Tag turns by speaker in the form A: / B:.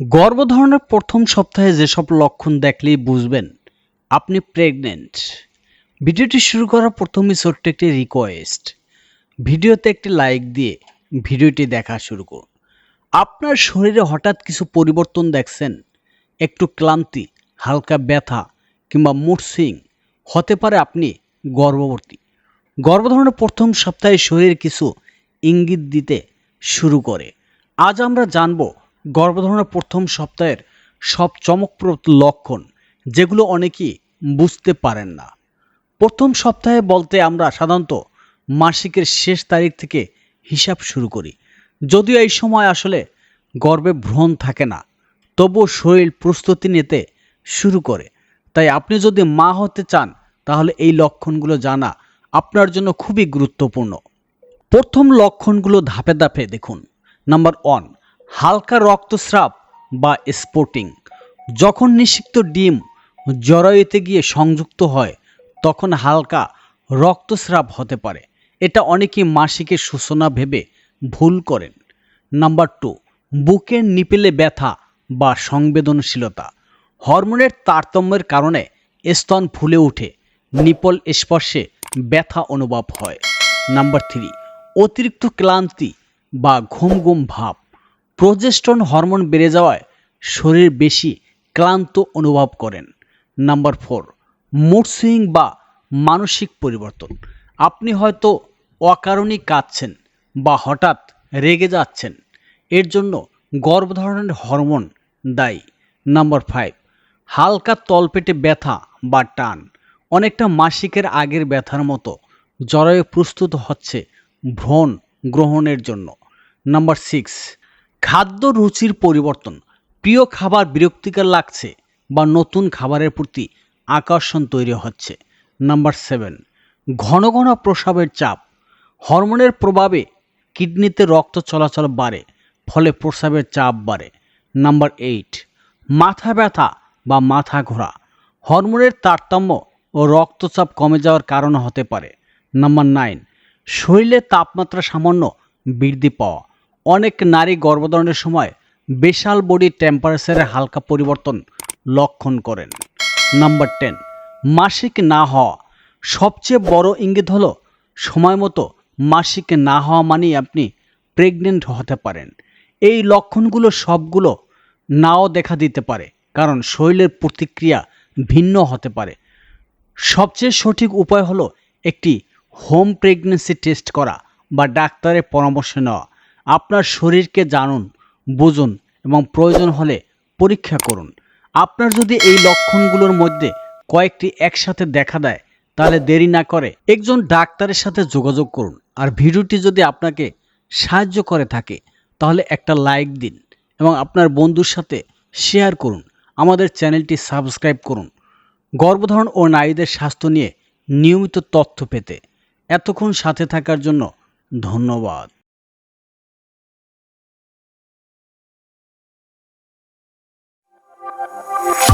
A: গর্ভধারণের প্রথম সপ্তাহে যেসব লক্ষণ দেখলেই বুঝবেন, আপনি প্রেগনেন্ট ভিডিওটি শুরু করার প্রথমে ছোট্ট একটি রিকোয়েস্ট ভিডিওতে একটি লাইক দিয়ে ভিডিওটি দেখা শুরু করুন। আপনার শরীরে হঠাৎ কিছু পরিবর্তন দেখছেন, একটু ক্লান্তি, হালকা ব্যথা কিংবা মুড সুইং হতে পারে আপনি গর্ভবতী। গর্ভধারণের প্রথম সপ্তাহে শরীর কিছু ইঙ্গিত দিতে শুরু করে। আজ আমরা জানব গর্ভধারণের প্রথম সপ্তাহের সব চমকপ্রদ লক্ষণ, যেগুলো অনেকেই বুঝতে পারেন না। প্রথম সপ্তাহে বলতে আমরা সাধারণত মাসিকের শেষ তারিখ থেকে হিসাব শুরু করি। যদিও এই সময় আসলে গর্ভে ভ্রণ থাকে না, তবুও শরীর প্রস্তুতি নিতে শুরু করে। তাই আপনি যদি মা হতে চান, তাহলে এই লক্ষণগুলো জানা আপনার জন্য খুবই গুরুত্বপূর্ণ। প্রথম লক্ষণগুলো ধাপে ধাপে দেখুন। নাম্বার ওয়ান হালকা রক্তস্রাব বা স্পোর্টিং যখন নিষিক্ত ডিম জরায়ুতে গিয়ে সংযুক্ত হয়, তখন হালকা রক্তস্রাব হতে পারে। এটা অনেকেই মাসিকের সূচনা ভেবে ভুল করেন। নাম্বার টু, বুকের নিপেলে ব্যথা বা সংবেদনশীলতা। হরমোনের তারতম্যের কারণে স্তন ফুলে ওঠে, নিপল স্পর্শে ব্যথা অনুভব হয়। নাম্বার থ্রি, অতিরিক্ত ক্লান্তি বা ঘুম ঘুম ভাব। প্রোজেস্ট্রন হরমোন বেড়ে যাওয়ায় শরীর বেশি ক্লান্ত অনুভব করেন। নাম্বার ফোর, মুড সুইং বা মানসিক পরিবর্তন। আপনি হয়তো অকারণে কাঁদছেন বা হঠাৎ রেগে যাচ্ছেন। এর জন্য গর্ভধারণের হরমোন দায়ী। নাম্বার ফাইভ, হালকা তলপেটে ব্যথা বা টান। অনেকটা মাসিকের আগের ব্যথার মতো জরায়ু প্রস্তুত হচ্ছে ভ্রণ গ্রহণের জন্য। নাম্বার সিক্স খাদ্য রুচির পরিবর্তন, প্রিয় খাবার বিরক্তিকর লাগছে বা নতুন খাবারের প্রতি আকর্ষণ তৈরি হচ্ছে। নাম্বার সেভেন, ঘন ঘন প্রসাবের চাপ, হরমোনের প্রভাবে কিডনিতে রক্ত চলাচল বাড়ে, ফলে প্রসাবের চাপ বাড়ে। নাম্বার এইট, মাথা ব্যথা বা মাথা ঘোরা, হরমোনের তারতম্য ও রক্তচাপ কমে যাওয়ার কারণ হতে পারে। নাম্বার নাইন, শরীরে তাপমাত্রা সামান্য বৃদ্ধি পাওয়া অনেক নারী গর্ভধারণের সময় বিশাল বডি টেম্পারেচারের হালকা পরিবর্তন লক্ষণ করেন। নাম্বার টেন মাসিক না হওয়া। সবচেয়ে বড় ইঙ্গিত হলো, সময় মতো মাসিক না হওয়া মানেই আপনি প্রেগনেন্ট হতে পারেন। এই লক্ষণগুলো সবগুলো নাও দেখা দিতে পারে, কারণ শরীরের প্রতিক্রিয়া ভিন্ন হতে পারে। সবচেয়ে সঠিক উপায় হলো একটি হোম প্রেগনেন্সি টেস্ট করা বা ডাক্তারের পরামর্শ নেওয়া। আপনার শরীরকে জানুন, বুঝুন এবং প্রয়োজন হলে পরীক্ষা করুন। আপনার যদি এই লক্ষণগুলোর মধ্যে কয়েকটি একসাথে দেখা দেয়, তাহলে দেরি না করে একজন ডাক্তারের সাথে যোগাযোগ করুন। আর ভিডিওটি যদি আপনাকে সাহায্য করে থাকে, তাহলে একটা লাইক দিন এবং আপনার বন্ধুর সাথে শেয়ার করুন। আমাদের চ্যানেলটি সাবস্ক্রাইব করুন। গর্ভধারণ ও নারীদের স্বাস্থ্য নিয়ে নিয়মিত তথ্য পেতে। এতক্ষণ সাথে থাকার জন্য ধন্যবাদ। Thank you.